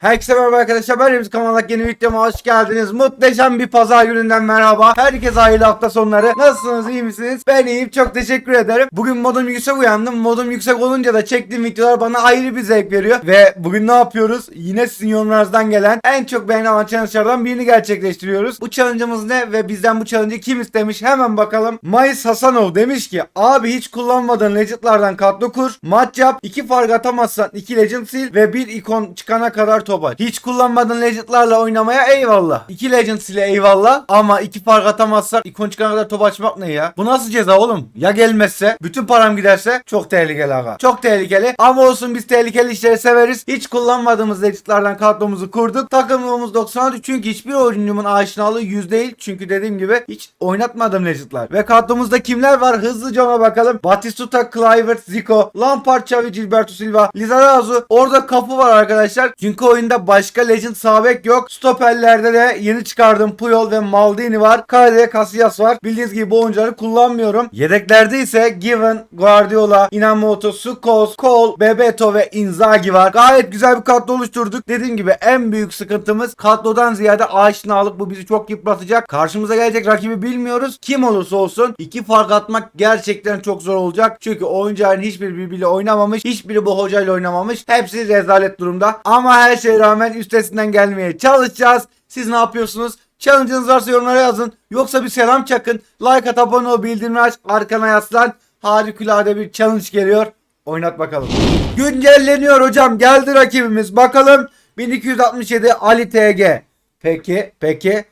Herkese merhaba arkadaşlar. Ben Remzi Kamalak yeni videoma hoş geldiniz. Muhteşem bir pazar gününden merhaba. Herkese hayırlı hafta sonları. Nasılsınız? iyi misiniz? Ben iyiyim. Çok teşekkür ederim. Bugün modum yüksek uyandım. Modum yüksek olunca da çektiğim videolar bana ayrı bir zevk veriyor. Ve bugün ne yapıyoruz? Yine sizin yorumlarınızdan gelen en çok beğenilen challenge'lardan birini gerçekleştiriyoruz. Bu challenge'ımız ne ve bizden bu challenge'ı kim istemiş? Hemen bakalım. Mayıs Hasanov demiş ki abi hiç kullanmadığın legendlardan kadro kur. Maç yap. iki fark atamazsan 2 legend sil ve bir ikon çıkana kadar top aç. Hiç kullanmadığın legendlarla oynamaya eyvallah. 2 legend sile eyvallah ama iki fark atamazsak ikon çıkana kadar top açmak ne ya? Bu nasıl ceza oğlum? Ya gelmezse? Bütün param giderse? Çok tehlikeli aga. Çok tehlikeli. Ama olsun biz tehlikeli işleri severiz. Hiç kullanmadığımız legendlardan kadromuzu kurduk. Takımımız 96 çünkü hiçbir oyuncumun aşinalığı 100 değil. Çünkü dediğim gibi hiç oynatmadım legendlar. Ve kadromuzda kimler var? Hızlıca ona bakalım. Batistuta, Kluivert, Zico, Lampard, Xavi, Gilberto Silva, Lizarazu. Orada kapı var arkadaşlar. Çünkü oyunda başka legend sabek yok. Stoperlerde de yeni çıkardığım Puyol ve Maldini var. Kalede Casillas var. Bildiğiniz gibi bu oyuncuları kullanmıyorum. Yedeklerde ise Given, Guardiola, Inamoto, Sukos, Cole, Bebeto ve Inzaghi var. Gayet güzel bir kadro oluşturduk. Dediğim gibi en büyük sıkıntımız kadrodan ziyade aşinalık. Bu bizi çok yıpratacak. Karşımıza gelecek rakibi bilmiyoruz. Kim olursa olsun iki fark atmak gerçekten çok zor olacak. Çünkü oyuncuların hiçbiri birbiriyle oynamamış. Hiçbiri bu hocayla oynamamış. Hepsi rezalet durumda. Ama her şeye rağmen üstesinden gelmeye çalışacağız. Siz ne yapıyorsunuz? Challenge'ınız varsa yorumlara yazın. Yoksa bir selam çakın. Like at, abone ol, bildirimleri aç, arkana yaslan. Harikulade bir challenge geliyor. Oynat bakalım. Güncelleniyor hocam. Geldi rakibimiz. Bakalım 1267 Ali TG. Peki, peki.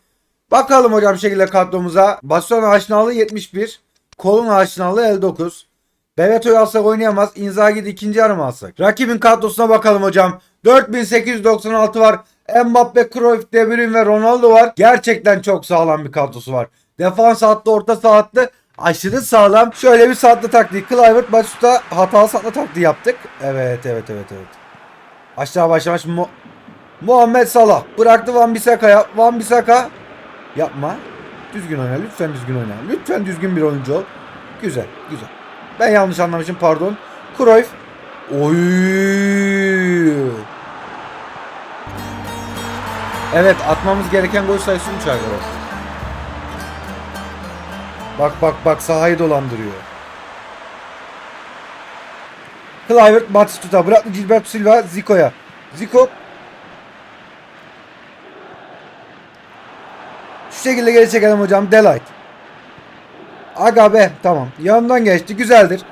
Bakalım hocam şekilde kadromuza. Baston aşinalığı 71. Kolun aşinalığı 59. Bebeto'yu alsak oynayamaz. Inzaghi'de ikinci yarım alsak. Rakibin kadrosuna bakalım hocam. 4896 var. Mbappe, Cruyff, De Bruyne ve Ronaldo var. Gerçekten çok sağlam bir kadrosu var. Defans hattı, orta saha hattı aşırı sağlam. Şöyle bir satlı taktiği. Kluivert Batistuta hatalı satlı taktiği yaptık. Evet, evet, evet, evet. Aşağı başlamış Mu Muhammed Salah. Bıraktı Van Bissaka'ya. Van Bissaka yapma. Düzgün oyna. Lütfen düzgün oyna. Lütfen düzgün bir oyuncu ol. Güzel, güzel. Ben yanlış anlamışım pardon. Cruyff. Oy. Evet atmamız gereken gol sayısı 3 arkadaşlar. Bak bak bak sahayı dolandırıyor. Kluivert Batistuta bıraktı Gilberto Silva Zico'ya. Zico Şu şekilde geri çekelim hocam. Delight. Aga be tamam. Yanından geçti. Güzeldir.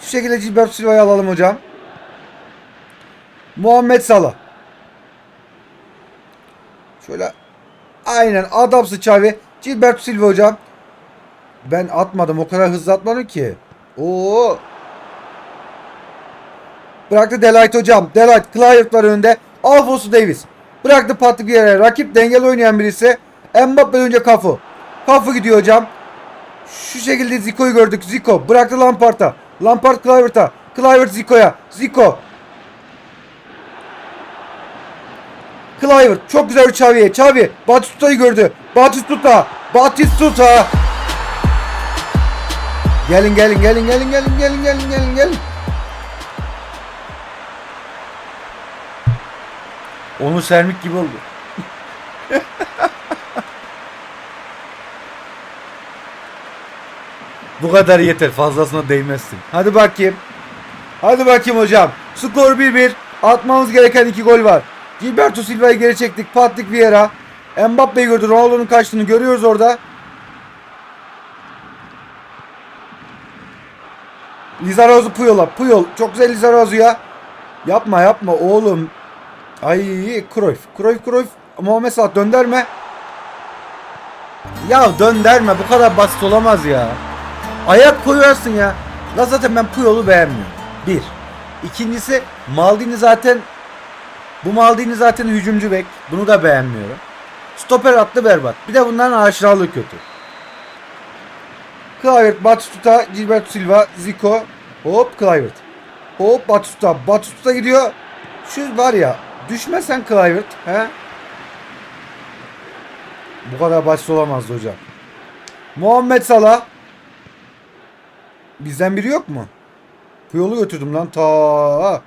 Şu şekilde Gilberto Silva'yı alalım hocam. Muhammed Salah. Şöyle aynen adamsı Xavi. Gilberto Silva hocam. Ben atmadım. O kadar hızlı atmadım ki. Oo. Bıraktı Delight hocam. Delight var önünde. Alfonso Davis. Bıraktı Patrick Vieira. Rakip dengeli oynayan birisi. Mbappe önce Kafu. Kafu gidiyor hocam. Şu şekilde Zico'yu gördük. Zico bıraktı Lampard'a. Lampard Kluivert'a. Kluivert Zico'ya. Zico. Kluivert çok güzel bir Xavi'ye. Xavi Batistuta'yı gördü. Batistuta. Batistuta. Gelin gelin gelin gelin gelin gelin gelin gelin gelin. Onu sermik gibi oldu. Bu kadar yeter. Fazlasına değmezsin. Hadi bakayım. Hadi bakayım hocam. Skor 1-1. Atmamız gereken 2 gol var. Gilberto Silva'yı geri çektik. Patrick Vieira. Mbappe'yi gördü. Ronaldo'nun kaçtığını görüyoruz orada. Lizarazu Puyol'a. Puyol. Çok güzel Lizarazu'ya. Yapma yapma oğlum. Ay Cruyff. Cruyff Cruyff. Muhammed Salah dönderme. Ya dönderme. Bu kadar basit olamaz ya. Ayak koyarsın ya. La zaten ben Puyol'u beğenmiyorum. Bir. İkincisi Maldini zaten bu Maldini zaten hücumcu bek. Bunu da beğenmiyorum. Stoper attı berbat. Bir de bunların aşinalığı kötü. Kluivert, Batistuta, Gilberto Silva, Zico. Hop Kluivert. Hop Batistuta. Batistuta gidiyor. Şu var ya düşmesen Kluivert. He? Bu kadar basit olamazdı hocam. Muhammed Salah. Bizden biri yok mu? Bu yolu götürdüm lan ta.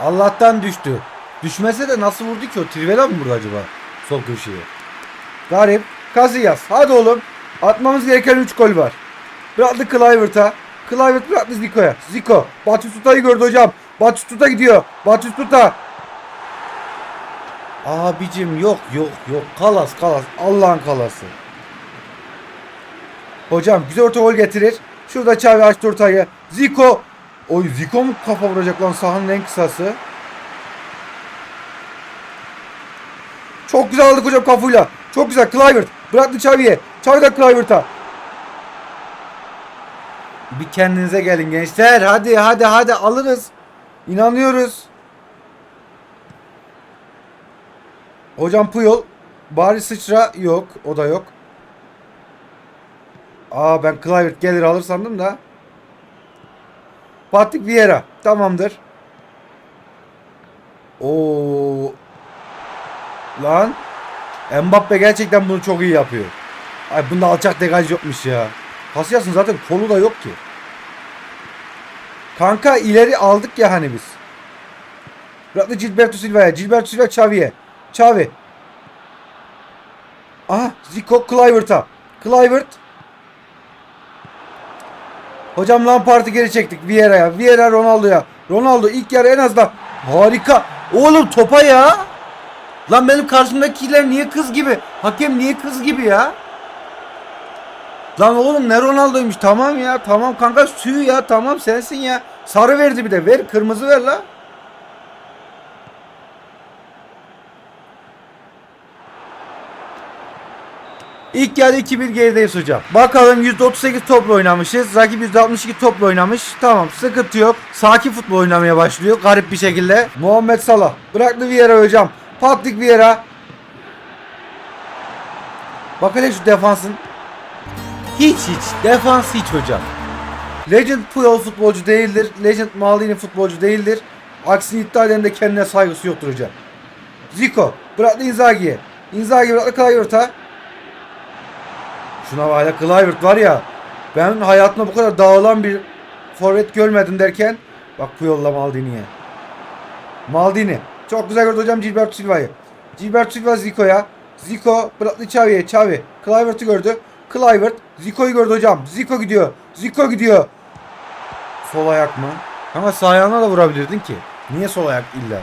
Allah'tan düştü. Düşmese de nasıl vurdu ki o? Trivela mı vurdu acaba? Sol köşeye. Garip. Casillas. Hadi oğlum. Atmamız gereken 3 gol var. Bıraktı Kluivert'a. Kluivert bıraktı Zico'ya. Zico. Batistuta'yı gördü hocam. Batistuta gidiyor. Batistuta. Abicim yok yok yok. Kalas kalas. Allah'ın kalası. Hocam güzel orta gol getirir. Şurada Xavi açtı ortayı. Zico. Oy Zico mu kafa vuracak lan sahanın en kısası. Çok güzel aldık hocam kafayla. Çok güzel. Kluivert. Bıraktı Xavi'ye. Xavi de Kluivert'a. Bir kendinize gelin gençler. Hadi hadi hadi alırız. İnanıyoruz. Hocam Puyol. Bari sıçra yok. O da yok. Aa ben Kluivert gelir alır sandım da. Patrick Vieira. Tamamdır. Oo. Lan. Mbappe gerçekten bunu çok iyi yapıyor. Ay bunda alçak degaj yokmuş ya. Casillas'ın zaten kolu da yok ki. Kanka ileri aldık ya hani biz. Bıraktı Gilberto Silva'ya. Gilberto Silva Xavi'ye. Xavi. Aha Zico Kluivert'a. Kluivert. Hocam Lampard'ı geri çektik Vieira'ya. Vieira Ronaldo'ya. Ronaldo ilk yarı en azından harika. Oğlum topa ya. Lan benim karşımdakiler niye kız gibi? Hakem niye kız gibi ya? Lan oğlum ne Ronaldo'ymuş tamam ya tamam kanka suyu ya tamam sensin ya. Sarı verdi bir de ver kırmızı ver la. İlk yarı 2-1 gerideyiz hocam. Bakalım %38 topla oynamışız. Rakip %62 topla oynamış. Tamam sıkıntı yok. Sakin futbol oynamaya başlıyor. Garip bir şekilde. Muhammed Salah. Bıraktı Vieira hocam. Patrick Vieira. Bak hele şu defansın. Hiç hiç. Defans hiç hocam. Legend Puyol futbolcu değildir. Legend Maldini futbolcu değildir. Aksini iddia eden de kendine saygısı yoktur hocam. Zico. Bıraktı Inzaghi'ye. Inzaghi bıraktı Kluivert'a. Şuna bak hala Kluivert var ya. Ben hayatımda bu kadar dağılan bir forvet görmedim derken. Bak Puyol'la Maldini'ye. Maldini. Çok güzel gördü hocam Gilberto Silva'yı. Gilberto Silva Zico'ya. Zico bıraktı Xavi'ye. Xavi. Kluivert'ı gördü. Kluivert. Zico'yu gördü hocam. Zico gidiyor. Zico gidiyor. Sol ayak mı? Ama sağ ayağına da vurabilirdin ki. Niye sol ayak illa?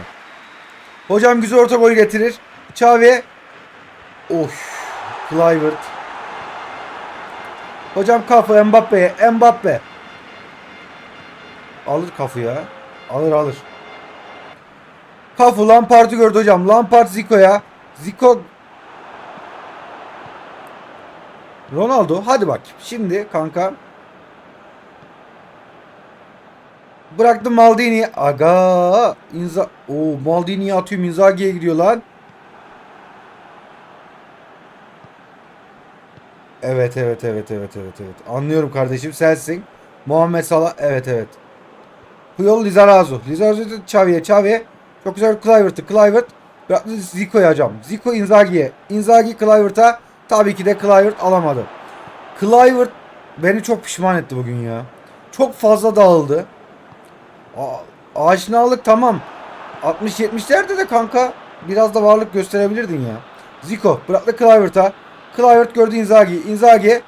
Hocam güzel orta gol getirir. Xavi. Of. Kluivert. Hocam kafa Mbappe'ye. Mbappe. Alır kafı ya. Alır alır. Kafu Lampard'ı gördü hocam. Lampard Zico'ya. Zico Ronaldo hadi bak. Şimdi kanka Bıraktım Maldini. Aga. Inza o Maldini'yi atıyor. Inzaghi'ye gidiyor lan. Evet evet evet evet evet evet. Anlıyorum kardeşim sensin. Muhammed Salah evet evet. Puyol Lizarazu. Lizarazu Xavi'ye Xavi. Çok güzel Kluivert'ı. Kluivert. Bıraktı Zico'ya hocam. Zico Inzaghi'ye. Inzaghi Kluivert'a. Tabii ki de Kluivert alamadı. Kluivert beni çok pişman etti bugün ya. Çok fazla dağıldı. A- aşinalık tamam. 60-70'lerde de kanka biraz da varlık gösterebilirdin ya. Zico bıraktı Kluivert'a. Kluivert gördü Inzaghi. Inzaghi.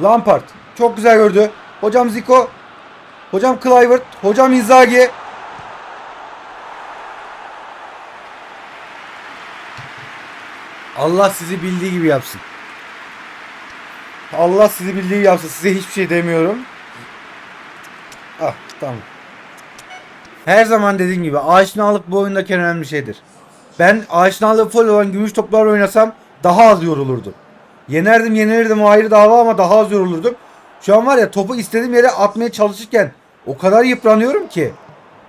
Lampard. Çok güzel gördü. Hocam Zico. Hocam Kluivert. Hocam Inzaghi. Allah sizi bildiği gibi yapsın. Allah sizi bildiği gibi yapsın. Size hiçbir şey demiyorum. Ah tamam. Her zaman dediğim gibi aşinalık bu oyundaki önemli şeydir. Ben aşinalığı full olan gümüş toplar oynasam daha az yorulurdum. Yenerdim yenilirdim o ayrı dava ama daha az yorulurdum. Şu an var ya topu istediğim yere atmaya çalışırken o kadar yıpranıyorum ki.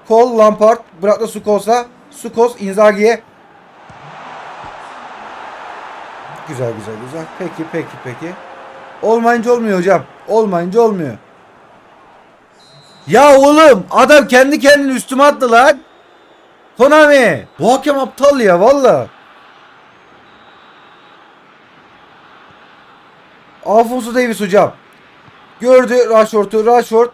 Kol Lampard bırak Sukos'a. Sukos Inzaghi'ye. Güzel güzel güzel. Peki peki peki. Olmayınca olmuyor hocam. Olmayınca olmuyor. Ya oğlum adam kendi kendini üstüme attı lan. Konami. Bu hakem aptal ya valla. Alfonso Davis hocam. Gördü Rashford'u. Rashford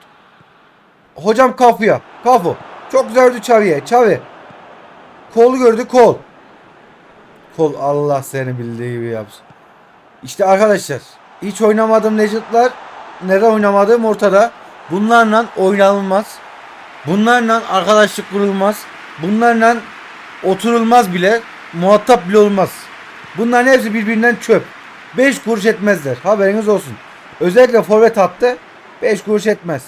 Hocam kapıya. Kapı. Çok güzel ördü Çavi'ye. Çavi. Kol gördü kol. Kol Allah seni bildiği gibi yapsın. İşte arkadaşlar. Hiç oynamadığım Legend'lar neden oynamadığım ortada. Bunlarla oynanılmaz. Bunlarla arkadaşlık kurulmaz. Bunlarla oturulmaz bile. Muhatap bile olmaz. Bunların hepsi birbirinden çöp. 5 kuruş etmezler. Haberiniz olsun. Özellikle forvet attı. 5 kuruş etmez.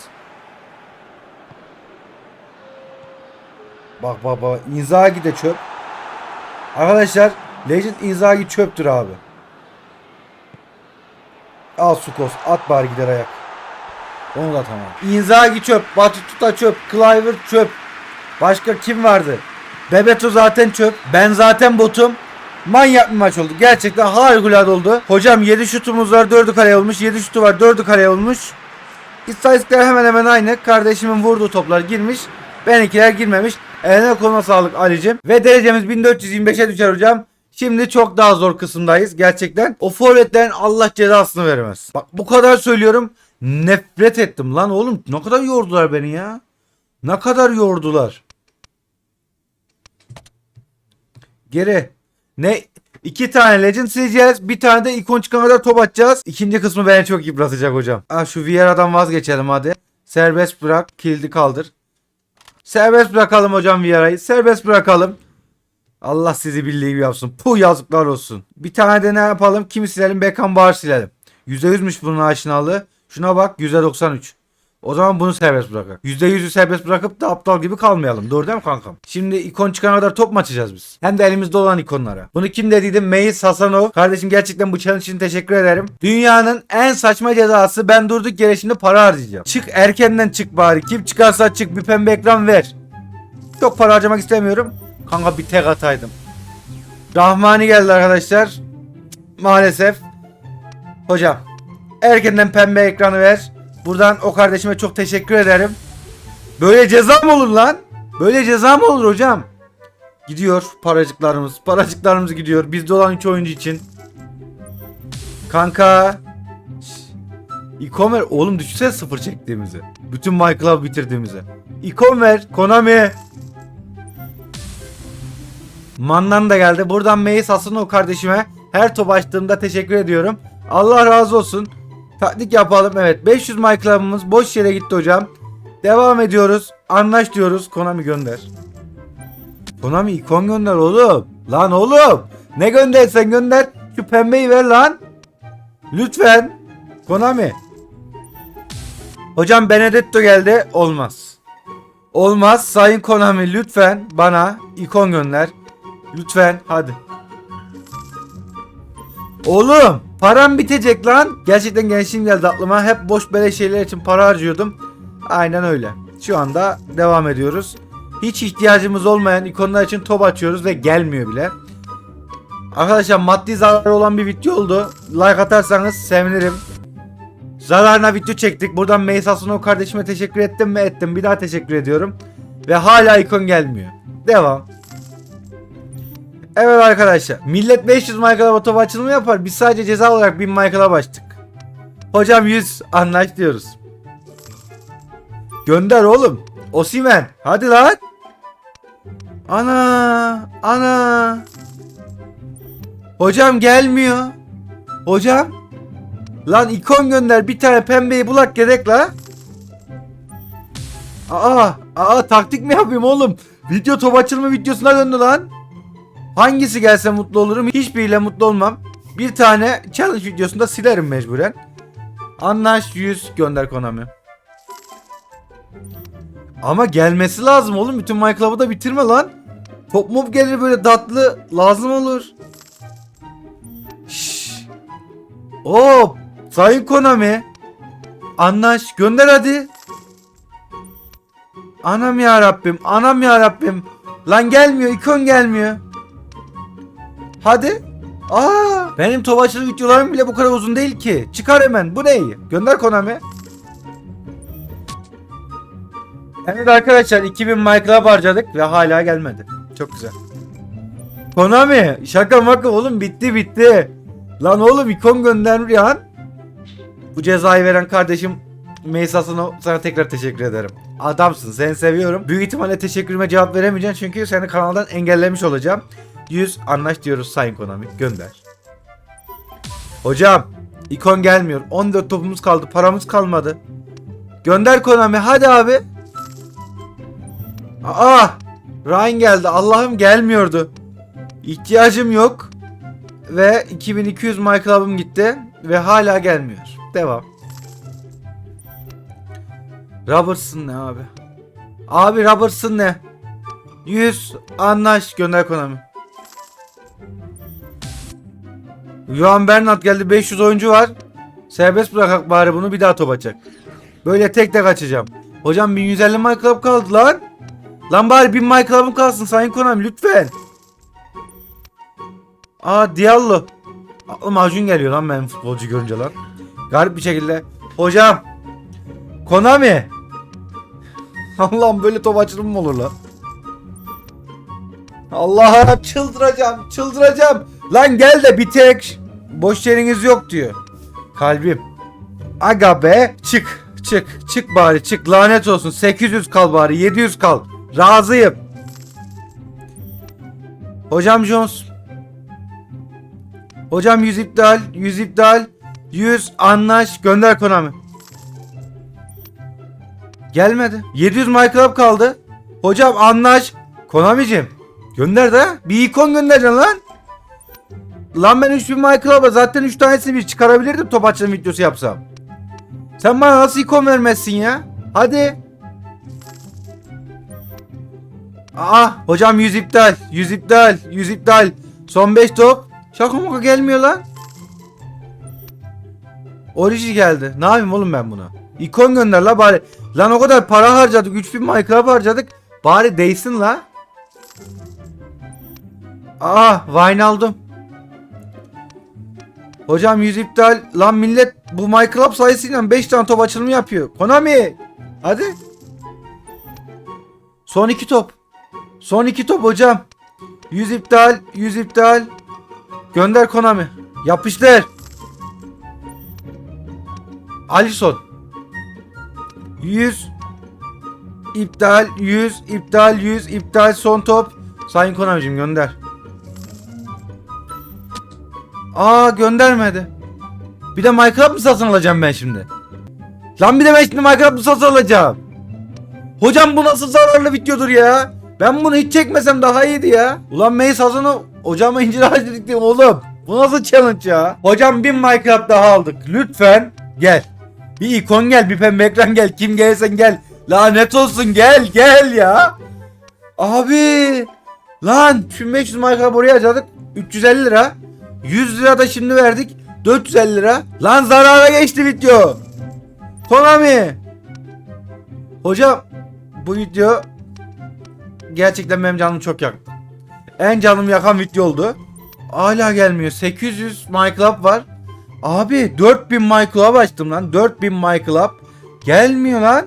Bak bak bak. Inzaghi de çöp. Arkadaşlar Legend Inzaghi çöptür abi. Al Sukos. At bari gider ayak. Onu da tamam. Inzaghi çöp. Batututa çöp. Clivert çöp. Başka kim vardı? Bebeto zaten çöp. Ben zaten botum. Manyak bir maç oldu. Gerçekten harikulade oldu. Hocam 7 şutumuz var 4'ü kare olmuş. 7 şutu var 4'ü kare olmuş. İstatistikler hemen hemen aynı. Kardeşimin vurduğu toplar girmiş. Benimkiler girmemiş. Eline koluna sağlık Ali'cim. Ve derecemiz 1425'e düşer hocam. Şimdi çok daha zor kısımdayız gerçekten. O forvetlerin Allah cezasını vermez. Bak bu kadar söylüyorum. Nefret ettim lan oğlum. Ne kadar yordular beni ya. Ne kadar yordular. Geri. Ne? İki tane Legend sileceğiz. Bir tane de ikon çıkana kadar top atacağız. İkinci kısmı beni çok yıpratacak hocam. Ah şu Vieira'dan vazgeçelim hadi. Serbest bırak. Kilidi kaldır. Serbest bırakalım hocam Vieira'yı. Serbest bırakalım. Allah sizi bildiği yapsın. Puh yazıklar olsun. Bir tane de ne yapalım? Kimi silelim? Beckham Bağır silelim. %100'müş bunun aşinalığı. Şuna bak %93. O zaman bunu serbest bırakalım. %100'ü serbest bırakıp da aptal gibi kalmayalım. Doğru değil mi kankam? Şimdi ikon çıkana kadar top mu açacağız biz? Hem de elimizde olan ikonlara. Bunu kim dediydi? Meis Hasanov. Kardeşim gerçekten bu challenge için teşekkür ederim. Dünyanın en saçma cezası ben durduk yere şimdi para harcayacağım. Çık erkenden çık bari. Kim çıkarsa çık bir pembe ekran ver. Çok para harcamak istemiyorum. Kanka bir tek ataydım. Rahmani geldi arkadaşlar. Maalesef. Hocam. Erkenden pembe ekranı ver. Buradan o kardeşime çok teşekkür ederim. Böyle ceza mı olur lan? Böyle ceza mı olur hocam? Gidiyor paracıklarımız. Paracıklarımız gidiyor. Bizde olan 3 oyuncu için. Kanka. Ver. Oğlum düşünsene sıfır çektiğimizi. Bütün Club bitirdiğimizi. Ver. Konami. Mandan da geldi. Buradan Meis o kardeşime her top açtığımda teşekkür ediyorum. Allah razı olsun. Taktik yapalım. Evet 500 My Club'ımız boş yere gitti hocam. Devam ediyoruz. Anlaş diyoruz. Konami gönder. Konami ikon gönder oğlum. Lan oğlum. Ne göndersen gönder. Şu pembeyi ver lan. Lütfen. Konami. Hocam Benedetto geldi. Olmaz. Olmaz. Sayın Konami lütfen bana ikon gönder. Lütfen hadi. Oğlum param bitecek lan. Gerçekten gençliğim geldi aklıma. Hep boş böyle şeyler için para harcıyordum. Aynen öyle. Şu anda devam ediyoruz. Hiç ihtiyacımız olmayan ikonlar için top açıyoruz ve gelmiyor bile. Arkadaşlar maddi zararı olan bir video oldu. Like atarsanız sevinirim. Zararına video çektik. Buradan Meysas o kardeşime teşekkür ettim mi ettim. Bir daha teşekkür ediyorum. Ve hala ikon gelmiyor. Devam. Evet arkadaşlar. Millet 500 Michael'a top açılımı yapar. Biz sadece ceza olarak 1000 Michael'a başladık. Hocam 100 anlaş diyoruz. Gönder oğlum. Osimen. Hadi lan. Ana. Ana. Hocam gelmiyor. Hocam. Lan ikon gönder bir tane pembeyi bulak gerek la. Aa, aa taktik mi yapayım oğlum? Video top açılma videosuna döndü lan. Hangisi gelse mutlu olurum. Hiçbiriyle mutlu olmam. Bir tane challenge videosunda silerim mecburen. Anlaş 100 gönder Konami. Ama gelmesi lazım oğlum. Bütün My da bitirme lan. Top mop gelir böyle tatlı. Lazım olur. Şşş. Hop. Sayın Konami. Anlaş. Gönder hadi. Anam ya Rabbim. Anam ya Rabbim. Lan gelmiyor. ikon gelmiyor. Hadi. Aa, benim top açılı videolarım bile bu kadar uzun değil ki. Çıkar hemen. Bu ne? Gönder Konami. Evet arkadaşlar 2000 Minecraft harcadık ve hala gelmedi. Çok güzel. Konami şaka maka oğlum bitti bitti. Lan oğlum ikon göndermiyor ya. Bu cezayı veren kardeşim Meysas'ına sana tekrar teşekkür ederim. Adamsın seni seviyorum. Büyük ihtimalle teşekkürüme cevap veremeyeceksin çünkü seni kanaldan engellemiş olacağım. 100 anlaş diyoruz Sayın Konami. Gönder. Hocam ikon gelmiyor. 14 topumuz kaldı. Paramız kalmadı. Gönder Konami hadi abi. Aa! Ryan geldi. Allah'ım gelmiyordu. İhtiyacım yok. Ve 2200 My Club'ım gitti. Ve hala gelmiyor. Devam. Robertson ne abi? Abi Robertson ne? 100 anlaş gönder Konami. Johan Bernat geldi 500 oyuncu var. Serbest bırakak bari bunu bir daha top atacak. Böyle tek tek açacağım. Hocam 1150 My Club kaldı lan. Lan bari 1000 My Club'ım kalsın Sayın Konami lütfen. Aa Diallo. Aklıma Acun geliyor lan benim futbolcu görünce lan. Garip bir şekilde. Hocam. Konami. Allah'ım böyle top açılımı mı olur lan? Allah'ım çıldıracağım çıldıracağım. Lan gel de bir tek boş yeriniz yok diyor. Kalbim. Aga be çık çık çık bari çık lanet olsun 800 kal bari 700 kal. Razıyım. Hocam Jones. Hocam 100 iptal 100 iptal 100 anlaş gönder Konami. Gelmedi. 700 My kaldı. Hocam anlaş. Konami'cim. Gönder de. Bir ikon göndereceksin lan. Lan ben 3000 My Club'a zaten 3 tanesini bir çıkarabilirdim top açılım videosu yapsam. Sen bana nasıl ikon vermezsin ya? Hadi. Aa hocam 100 iptal. 100 iptal. 100 iptal. Son 5 top. Şaka maka gelmiyor lan. Origi geldi. Ne yapayım oğlum ben bunu? İkon gönder la bari. Lan o kadar para harcadık. 3000 My Club harcadık. Bari değsin la. Aa Vine aldım. Hocam 100 iptal. Lan millet bu My Club sayısıyla 5 tane top açılımı yapıyor. Konami. Hadi. Son 2 top. Son 2 top hocam. 100 iptal. 100 iptal. Gönder Konami. Yapıştır. Alison. 100 iptal 100 iptal 100 iptal son top. Sayın Konami'cim gönder. Aa göndermedi. Bir de Minecraft mı satın alacağım ben şimdi? Lan bir de ben şimdi Minecraft mı satın alacağım? Hocam bu nasıl zararlı videodur ya? Ben bunu hiç çekmesem daha iyiydi ya. Ulan Mace Hazan'ı hocama incir ağacı diktim oğlum. Bu nasıl challenge ya? Hocam bir Minecraft daha aldık. Lütfen gel. Bir ikon gel, bir pembe ekran gel. Kim gelsen gel. Lanet olsun gel, gel ya. Abi. Lan 1500 Minecraft oraya harcadık. 350 lira. 100 lira da şimdi verdik. 450 lira. Lan zarara geçti video. Konami. Hocam bu video gerçekten benim canımı çok yaktı. En canımı yakan video oldu. Hala gelmiyor. 800 My Club var. Abi 4000 My Club açtım lan. 4000 My Club. Gelmiyor lan.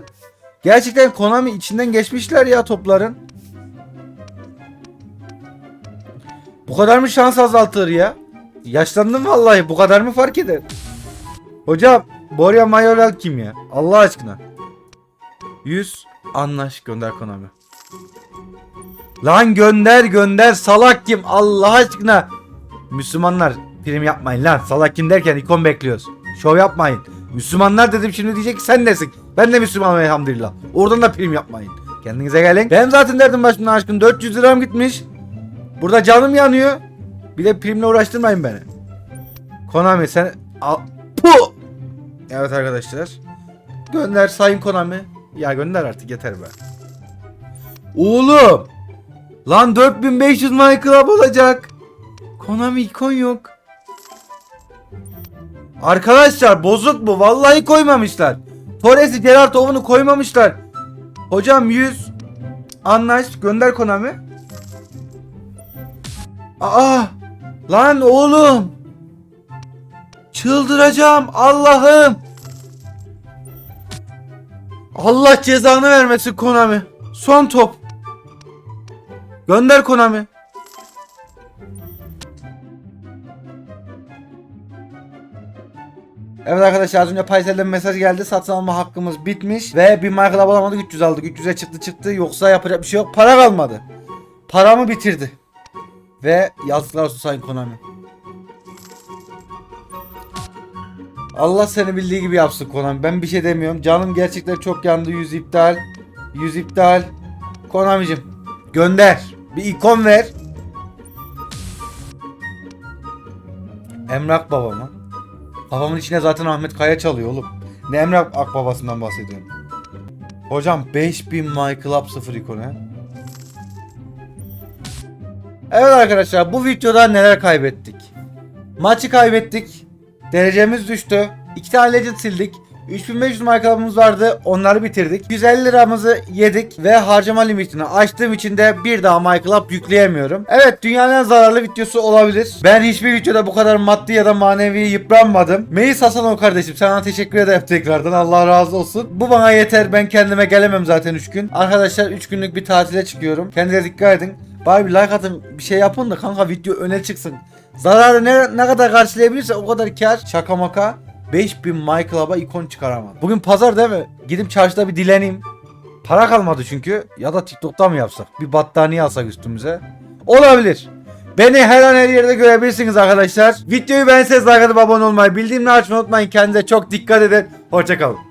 Gerçekten Konami içinden geçmişler ya topların. Bu kadar mı şans azaltır ya? Yaşlandım vallahi bu kadar mı fark eder? Hocam Borya Mayoral kim ya? Allah aşkına. 100 anlaş gönder Konami. Lan gönder gönder salak kim Allah aşkına. Müslümanlar prim yapmayın lan salak kim derken ikon bekliyoruz. Şov yapmayın. Müslümanlar dedim şimdi diyecek ki sen nesin? Ben de Müslümanım elhamdülillah. Oradan da prim yapmayın. Kendinize gelin. Ben zaten derdim başımdan aşkın 400 liram gitmiş. Burada canım yanıyor. Bir de primle uğraştırmayın beni. Konami sen al. Puh! Evet arkadaşlar. Gönder sayın Konami. Ya gönder artık yeter be. Oğlum. Lan 4500 My Club olacak. Konami ikon yok. Arkadaşlar bozuk bu. Vallahi koymamışlar. Torres'i Gerard Owen'u koymamışlar. Hocam 100 anlaş gönder Konami. Aa! Lan oğlum! Çıldıracağım Allah'ım! Allah cezanı vermesin Konami. Son top. Gönder Konami. Evet arkadaşlar az önce Paysel'den mesaj geldi. Satın alma hakkımız bitmiş. Ve bir Club alamadık 300 aldık. 300'e çıktı çıktı. Yoksa yapacak bir şey yok. Para kalmadı. Paramı bitirdi. Ve yazıklar olsun Sayın Konami. Allah seni bildiği gibi yapsın Konami. Ben bir şey demiyorum. Canım gerçekten çok yandı. Yüz iptal. Yüz iptal. Konami'cim gönder. Bir ikon ver. Emrak baba mı? Kafamın içine zaten Ahmet Kaya çalıyor oğlum. Ne Emrak Akbabasından bahsediyorum. Hocam 5000 My Club 0 ikonu. Evet arkadaşlar bu videoda neler kaybettik? Maçı kaybettik. Derecemiz düştü. 2 tane legend sildik. 3500 My Club'ımız vardı. Onları bitirdik. 150 liramızı yedik ve harcama limitini açtığım için de bir daha My Club yükleyemiyorum. Evet dünyanın en zararlı videosu olabilir. Ben hiçbir videoda bu kadar maddi ya da manevi yıpranmadım. Meis Hasanov kardeşim sana teşekkür ederim tekrardan. Allah razı olsun. Bu bana yeter. Ben kendime gelemem zaten 3 gün. Arkadaşlar 3 günlük bir tatile çıkıyorum. Kendinize dikkat edin. Bari bir like atın bir şey yapın da kanka video öne çıksın. Zararı ne, ne kadar karşılayabilirse o kadar kar. Şaka maka. 5000 My Club'a ikon çıkaramadım. Bugün pazar değil mi? Gidip çarşıda bir dileneyim. Para kalmadı çünkü. Ya da TikTok'ta mı yapsak? Bir battaniye alsak üstümüze. Olabilir. Beni her an her yerde görebilirsiniz arkadaşlar. Videoyu beğenseniz like atıp abone olmayı, bildirimleri açmayı unutmayın. Kendinize çok dikkat edin. Hoşçakalın.